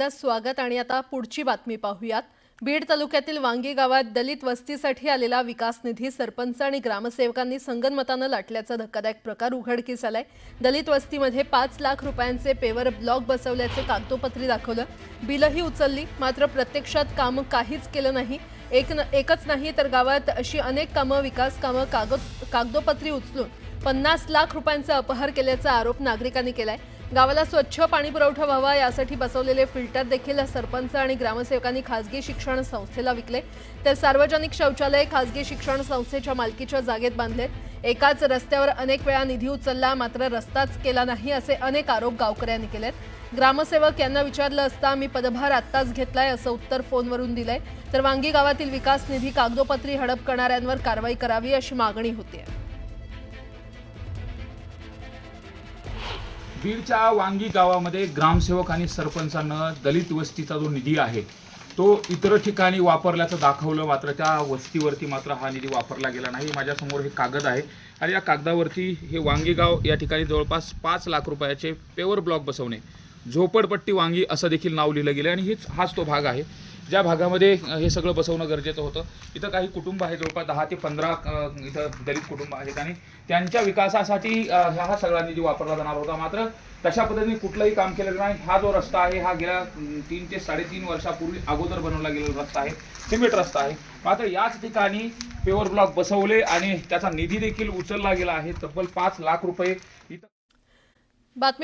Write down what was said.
एकदा स्वागत आणि आता पुढची बातमी पाहूयात. बीड तालुक्यातील वांगी गावात दलित वस्तीसाठी आलेला विकास निधी सरपंच आणि ग्रामसेवकांनी संगनमतानं लाटल्याचा धक्कादायक प्रकार उघडकीस आलाय दलित वस्तीमध्ये पाच लाख रुपयांचे पेवर ब्लॉक बसवल्याचे कागदोपत्री दाखवलं. बिलही उचलली मात्र प्रत्यक्षात काम काहीच केलं नाही. एक न एकच नाही तर गावात अशी अनेक कामं विकास कामं कागद कागदोपत्री उचलून पन्नास लाख रुपयांचा अपहार केल्याचा आरोप नागरिकांनी केलाय. गावाला स्वच्छ पाणी पुरवठा व्हावा यासाठी बसवलेले फिल्टर देखील सरपंच आणि ग्रामसेवकांनी खासगी शिक्षण संस्थेला विकले. तर सार्वजनिक शौचालय खासगी शिक्षण संस्थेच्या मालकीच्या जागेत बांधलेत एकाच रस्त्यावर अनेक वेळा निधी उचलला मात्र रस्ताच केला नाही असे अनेक आरोप गावकऱ्यांनी केलेत. ग्रामसेवक यांना विचारलं असता मी पदभार आत्ताच घेतलाय असं उत्तर फोनवरून दिलंय. तर वांगी गावातील विकास निधी कागदोपत्री हडप करणाऱ्यांवर कारवाई करावी अशी मागणी होती बीडच्या वांगी गावामध्ये ग्रामसेवक आणि सरपंचानं दलित वस्तीचा जो निधी आहे तो इतर ठिकाणी वापरल्याचं दाखवलं मात्र त्या वस्तीवरती मात्र हा निधी वापरला गेला नाही. माझ्यासमोर हे कागद आहे आणि या कागदावरती हे वांगी गाव या ठिकाणी जवळपास पाच लाख रुपयाचे पेवर ब्लॉक बसवणे झोपडपट्टी वांगी असं देखील नाव लिहिलं गेलं आणि हेच हाच तो भाग आहे. ज्या भागामध्ये हे सगळं बसवणं गरजेचं होतं. इथं काही कुटुंब आहे जवळपास दहा ते पंधरा इथं दलित कुटुंब आहेत आणि त्यांच्या विकासासाठी हा सगळा निधी वापरला जाणार होता. मात्र तशा पद्धतीने कुठलंही काम केलं नाही. हा जो रस्ता आहे हा गेल्या तीन ते साडेतीन वर्षापूर्वी अगोदर बनवला गेलेला रस्ता आहे. सिमेंट रस्ता आहे. मात्र याच ठिकाणी पेवर ब्लॉक बसवले आणि त्याचा निधी देखील उचलला गेला आहे. तब्बल पाच लाख रुपये इथं बातमी